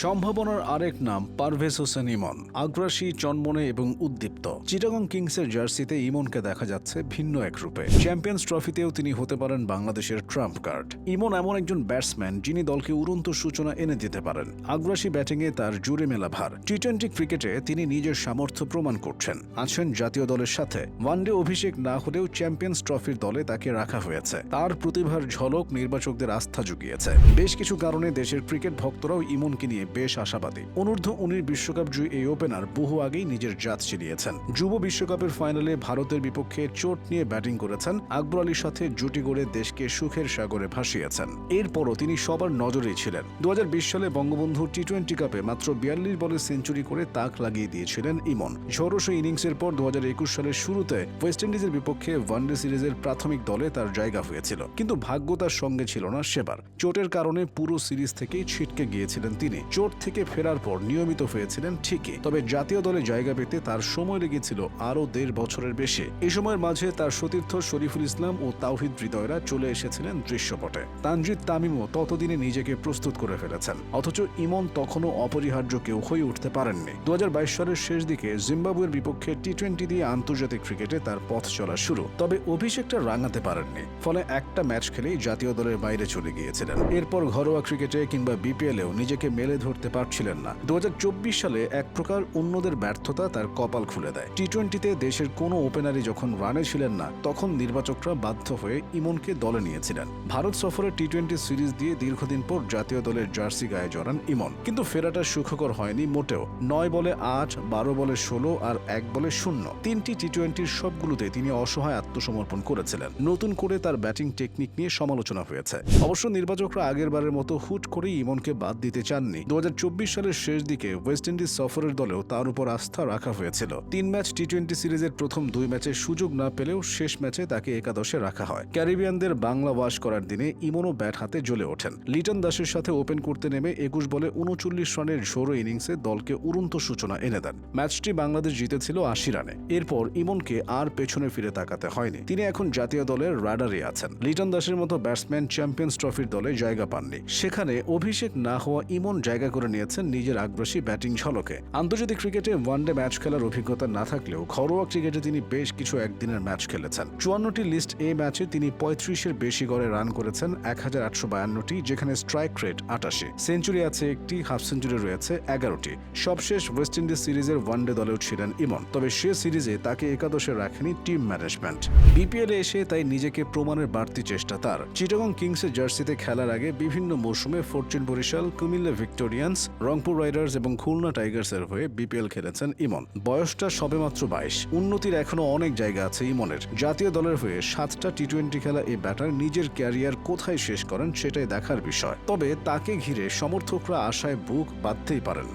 সম্ভাবনার আরেক নাম পারভেজ হোসেন ইমন। আগ্রাসী, চনমনে এবং উদ্দীপ্ত। চিটাগং কিংসের জার্সিতে ইমনকে দেখা যাচ্ছে ভিন্ন এক রূপে। চ্যাম্পিয়ন্স ট্রফিতেও তিনি হতে পারেন বাংলাদেশের ট্রাম্প কার্ড। ইমন এমন একজন ব্যাটসম্যান যিনি দলকে উড়ন্ত সূচনা এনে দিতে পারেন। আগ্রাসী ব্যাটিংয়ে তার জুড়ে মেলা ভার। টি টোয়েন্টি ক্রিকেটে তিনি নিজের সামর্থ্য প্রমাণ করছেন। আছেন জাতীয় দলের সাথে। ওয়ানডে অভিষেক না হলেও চ্যাম্পিয়ন্স ট্রফির দলে তাকে রাখা হয়েছে। তার প্রতিভার ঝলক নির্বাচকদের আস্থা জুগিয়েছে। বেশ কিছু কারণে দেশের ক্রিকেট ভক্তরাও ইমনকে নিয়ে বেশ আশাবাদী। অনূর্ধ্ব উনিশ বিশ্বকাপ জয়ী এই ওপেনার বহু আগেই নিজের জাত চিনিয়েছেন যুব বিশ্বকাপের ফাইনালে ভারতের বিপক্ষে চোট নিয়ে ব্যাটিং করেছেন। আকবর আলীর সাথে জুটি গড়ে দেশকে সুখের সাগরে ভাসিয়েছেন। এরপরও তিনি সবার নজরেই ছিলেন। দু সালে বঙ্গবন্ধু টি টোয়েন্টি কাপে মাত্র বিয়াল্লিশ বলে সেঞ্চুরি করে তাক লাগিয়ে দিয়েছিলেন ইমন। ঝড়স ইনিংসের পর দু হাজার একুশ সালের শুরুতে ওয়েস্ট ইন্ডিজের বিপক্ষে ওয়ানডে সিরিজের প্রাথমিক দলে তার জায়গা হয়েছিল। কিন্তু ভাগ্য তার সঙ্গে ছিল না সেবার। চোটের কারণে পুরো সিরিজ থেকেই ছিটকে গিয়েছিলেন তিনি। চোট থেকে ফেরার পর নিয়মিত হয়েছিলেন ঠিকই, তবে জাতীয় দলে জায়গা পেতে তার সময় লেগেছিল আরও দেড় বছরের বেশি। এই সময়ের মাঝে তার সতীর্থ শরীফুল ইসলাম ও তাওহিদ হৃদয়রা চলে এসেছিলেন দৃশ্যপটে। তানজিদ তামিমও ততদিনে নিজেকে প্রস্তুত করে ফেলেছেন, অথচ ইমন তখনও অপরিহার্য কেউ হয়ে উঠতে পারেননি। দুই হাজার বাইশ সালের শেষ দিকে জিম্বাবুয়ের বিপক্ষে টি টোয়েন্টি দিয়ে আন্তর্জাতিক ক্রিকেটে তার পথ চলা শুরু, তবে অভিষেকটা রাঙাতে পারেননি, ফলে একটা ম্যাচ খেলেই জাতীয় দলের বাইরে চলে গিয়েছিলেন। এরপর ঘরোয়া ক্রিকেটে কিংবা বিপিএলেও নিজেকে মেলে ধরতে পারছিলেন না। দু হাজার চব্বিশ সালে এক প্রকার অন্যদের ব্যর্থতা তার কপাল খুলে দেয়। টি টোয়েন্টিতে দেশের কোনো ওপেনারই যখন রানে ছিলেন না, তখন নির্বাচকরা বাধ্য হয়ে ইমনকে দলে নিয়েছিলেন। ভারত সফরে টি টোয়েন্টি সিরিজ দিয়ে দীর্ঘদিন পর জাতীয় দলের জার্সি গায়ে জড়ান ইমন। কিন্তু ফেরাটা সুখকর হয়নি মোটেও। নয় বলে আট, বারো বলে ষোলো আর এক বলে শূন্য। তিনটি টি টোয়েন্টির সবগুলোতে তিনি অসহায় আত্মসমর্পণ করেছিলেন। নতুন করে তার ব্যাটিং টেকনিক নিয়ে সমালোচনা হয়েছে। অবশ্য নির্বাচকরা আগেরবারের মতো হুট করেই ইমনকে বাদ দিতে চাননি। দু সালের শেষ দিকে ওয়েস্ট ইন্ডিজ সফরের দলেও তার উপর আস্থা রাখা হয়েছিল। তিন ম্যাচ টি টোয়েন্টি সিরিজের প্রথম দুই ম্যাচে সুযোগ না পেলেও শেষ ম্যাচে তাকে একাদশে রাখা হয়। ক্যারিবিয়ানদের বাংলা ওয়াশ করার দিনে ইমনও ব্যাট হাতে জ্বলে ওঠেন। লিটন দাসের সাথে ওপেন করতে নেমে একুশ বলে উনচল্লিশ রানের ঝোড়ো ইনিংসে দলকে উড়ন্ত সূচনা এনে দেন। ম্যাচটি বাংলাদেশ জিতেছিল আশি রানে। এরপর ইমনকে আর পেছনে ফিরে তাকাতে হয়নি। তিনি এখন জাতীয় দলের রাডারে আছেন। লিটন দাসের মতো ব্যাটসম্যান চ্যাম্পিয়ন্স ট্রফির দলে জায়গা পাননি। সেখানে অভিষেক না হওয়া ইমন জায়গা করে নিয়েছেন নিজের আগ্রাসী ব্যাটিং ঝলকে। আন্তর্জাতিক ক্রিকেটে ওয়ানডে ম্যাচ খেলার অভিজ্ঞতা না থাকলেও ঘরোয়া ক্রিকেটে তিনি বেশ কিছু একদিনের ম্যাচ খেলেছেন। চুয়ান্নটি লিস্ট এ ম্যাচে তিনি পঁয়ত্রিশের বেশি গড়ে রান করেছেন এক হাজার আটশো বায়ান্নটি, যেখানে স্ট্রাইক রেট আটাশি। সেঞ্চুরি আছে একটি, হাফ সেঞ্চুরি রয়েছে এগারোটি। সবশেষ ওয়েস্ট ইন্ডিজ সিরিজের ওয়ানডে দলেও ছিলেন ইমন। তবে সে সিরিজে তাকে একাদশে রাখেনি টিম ম্যানেজমেন্ট। বিপিএলে এসে তাই নিজেকে প্রমাণের বাড়তি চেষ্টা তার। চিটাগং কিংসের জার্সিতে খেলার আগে বিভিন্ন মৌসুমে Fortune Barishal, Comilla Victorians Rangpur Riders এবং খুলনা টাইগার্সের হয়ে বিপিএল খেলেছেন ইমন। বয়সটা সবেমাত্র বাইশ। উন্নতির এখনও অনেক জায়গা আছে ইমনের। জাতীয় দলের হয়ে সাতটা টি টোয়েন্টি খেলা এই ব্যাটার নিজের ক্যারিয়ার কোথায় শেষ করেন সেটাই দেখার বিষয়। তবে তাকে ঘিরে সমর্থকরা আশায় বুক বাঁধতেই পারেন।